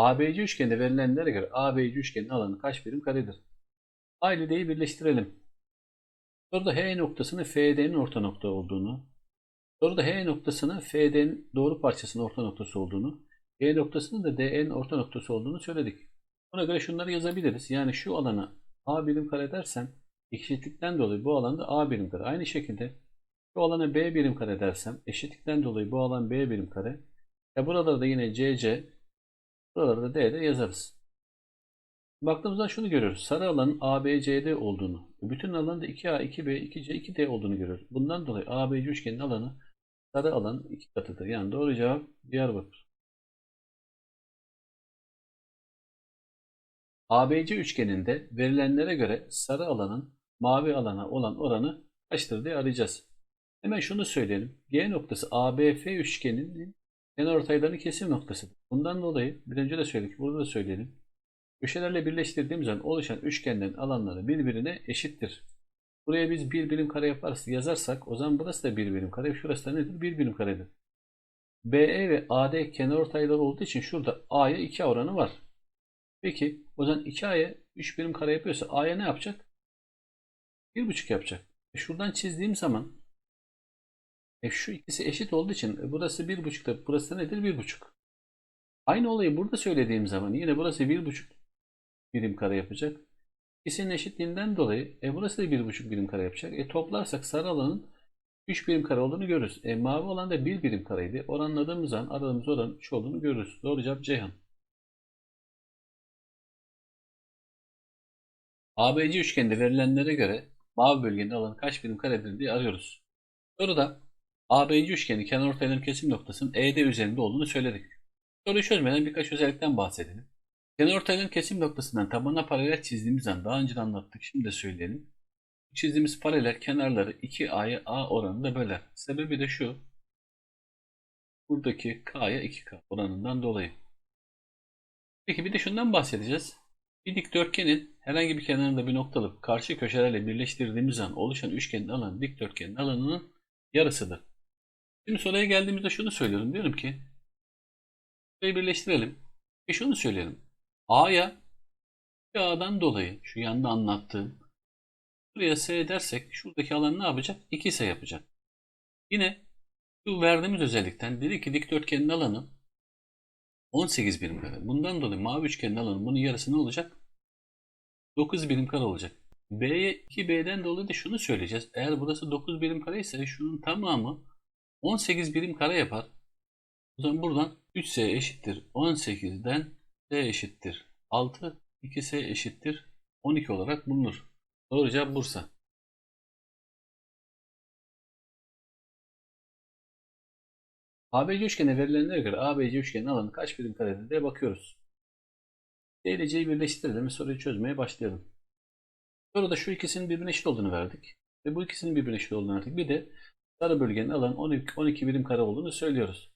ABC üçgeninde verilenlere göre ABC üçgenin alanı kaç birim karedir? D'yi birleştirelim. Soruda H noktasının FD'nin orta nokta olduğunu, soruda H noktasının FD'nin doğru parçasının orta noktası olduğunu, E noktasının da DE'nin orta noktası olduğunu söyledik. Buna göre şunları yazabiliriz. Yani şu alanı A birim kare dersem eşitlikten dolayı bu alanda A birim kare. Aynı şekilde şu alana B birim kare dersem eşitlikten dolayı bu alan B birim kare. E buralarda yine CC, buralarda D de yazarız. Baktığımızda şunu görüyoruz. Sarı alanın ABCD olduğunu, bütün alanın da 2A, 2B, 2C, 2D olduğunu görüyoruz. Bundan dolayı ABC üçgenin alanı sarı alanın iki katıdır. Yani doğru cevap Diyarbakır. ABC üçgeninde verilenlere göre sarı alanın mavi alana olan oranı kaçtır diye arayacağız. Hemen şunu söyleyelim. G noktası ABF üçgeninin kenarortaylarının kesim noktasıdır. Bundan dolayı bir önce de söyledik, burada da söyleyelim. Köşelerle birleştirdiğimiz zaman oluşan üçgenlerin alanları birbirine eşittir. Buraya biz bir birim kare yaparız, yazarsak o zaman burası da bir birim kare. Şurası da nedir? Bir birim karedir. BE ve AD kenarortayları olduğu için şurada A'ya 2 oranı var. Peki o zaman 2A'ya 3 birim kare yapıyorsa A'ya ne yapacak? 1,5 yapacak. E şuradan çizdiğim zaman e şu ikisi eşit olduğu için e burası 1,5 da burası nedir? 1,5. Aynı olayı burada söylediğim zaman yine burası 1,5 birim kare yapacak. İkisinin eşitliğinden dolayı e burası da 1,5 birim kare yapacak. E toplarsak sarı alanın 3 birim kare olduğunu görürüz. E mavi olan da 1 birim kareydi. Oranladığımız zaman aradığımız oranın 3 olduğunu görürüz. Doğru cevap Ceyhan. ABC üçgeninde verilenlere göre mavi bölgenin alanı kaç birim karedir diye arıyoruz. Soruda ABC üçgeni kenarortayların kesim noktasının ED üzerinde olduğunu söyledik. Soruyu çözmeden birkaç özellikten bahsedelim. Kenarortayların kesim noktasından tabana paralel çizdiğimiz zaman daha önce de anlattık şimdi de söyleyelim. Çizdiğimiz paralel kenarları 2A'ya A oranında böler. Sebebi de şu. Buradaki K'ya 2K oranından dolayı. Peki bir de şundan bahsedeceğiz. Bir dikdörtgenin herhangi bir kenarında bir noktalık karşı köşelerle birleştirdiğimiz zaman oluşan üçgenin alanı dikdörtgenin alanının yarısıdır. Şimdi soruya geldiğimizde şunu söylüyorum. Diyorum ki burayı birleştirelim. Ve şunu söyleyelim. A'ya A'dan dolayı şu yanda anlattığım buraya S dersek şuradaki alan ne yapacak? 2S yapacak. Yine şu verdiğimiz özellikten dedi ki dikdörtgenin alanı 18 birim kare. Bundan dolayı mavi üçgenin alanı bunun yarısı ne olacak? 9 birim kare olacak. B'ye 2B'den dolayı da şunu söyleyeceğiz. Eğer burası 9 birim kare ise şunun tamamı 18 birim kare yapar. O zaman buradan 3S eşittir 18'den S eşittir 6, 2S eşittir 12 olarak bulunur. Doğru cevap Bursa. ABC üçgene verilenlere göre ABC üçgenin alanı kaç birim karedir diye bakıyoruz. D ile C'yi birleştirelim ve soruyu çözmeye başlayalım. Soruda şu ikisinin birbirine eşit olduğunu verdik. Ve bu ikisinin birbirine eşit olduğunu verdik. Bir de sarı bölgenin alanı 12, 12 birim kare olduğunu söylüyoruz.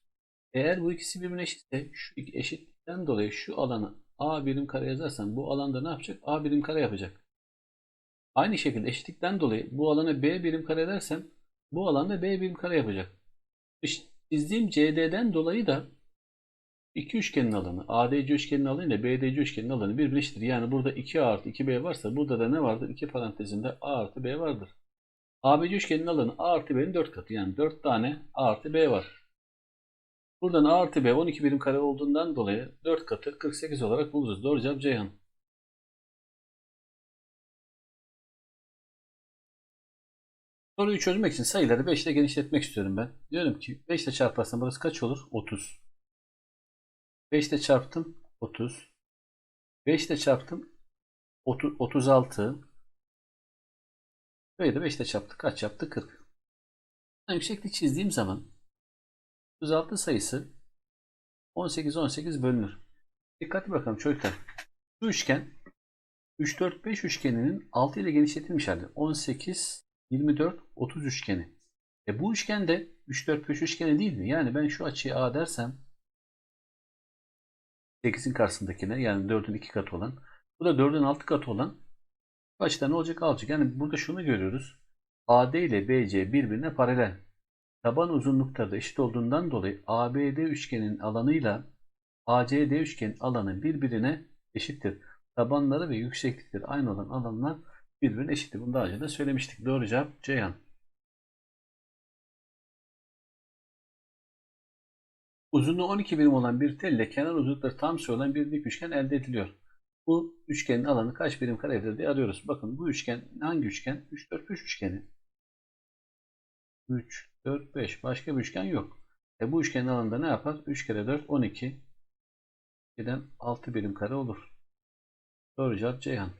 Eğer bu ikisi birbirine eşitse şu eşitlikten dolayı şu alanı A birim kare yazarsam bu alanda ne yapacak? A birim kare yapacak. Aynı şekilde eşitlikten dolayı bu alana B birim kare dersem bu alanda B birim kare yapacak. İşte çizdiğim CD'den dolayı da iki üçgenin alanı ADC üçgenin alanı ile BDC üçgenin alanı birbirine eşittir. Yani burada 2A artı 2B varsa burada da ne vardır? 2 parantezinde A artı B vardır. ABC üçgenin alanı A artı B'nin 4 katı. Yani 4 tane A artı B var. Buradan A artı B 12 birim kare olduğundan dolayı 4 katı 48 olarak buluruz. Doğru cevap Ceyhan. Soruyu çözmek için sayıları 5 ile genişletmek istiyorum ben. Diyorum ki 5 ile çarparsam burası kaç olur? 30. 5 ile çarptım 30. 5 ile çarptım 30, 36. Böyle de 5 ile çarptık. Kaç yaptı? 40. Yükseklik çizdiğim zaman 36 sayısı 18 18 bölünür. Dikkatli bakalım çocuklar. Şu üçgen 3 4 5 üçgeninin 6 ile genişletilmiş hali. 18 24 30 üçgeni. E bu üçgen de 3 4 5 üçgeni değil mi? Yani ben şu açıyı A dersem 8'in karşısındakine yani 4'ün 2 katı olan bu da 4'ün 6 katı olan açıdan olacak alacak. Yani burada şunu görüyoruz. AD ile BC birbirine paralel. Taban uzunlukları da eşit olduğundan dolayı ABD üçgenin alanıyla ACD üçgenin alanı birbirine eşittir. Tabanları ve yükseklikleri aynı olan alanlar birbirine eşittir. Bunu daha önce de söylemiştik. Doğru cevap Ceyhan. Uzunluğu 12 birim olan bir telle kenar uzunlukları tam olan bir dik üçgen elde ediliyor. Bu üçgenin alanı kaç birim karedir diye arıyoruz. Bakın bu üçgen hangi üçgen? 3, 4, 5 üçgeni. 3, 4, 5. Başka bir üçgen yok. E bu üçgenin alanında ne yapar? 3 kere 4, 12. Giden 6 birim kare olur. Doğru cevap Ceyhan.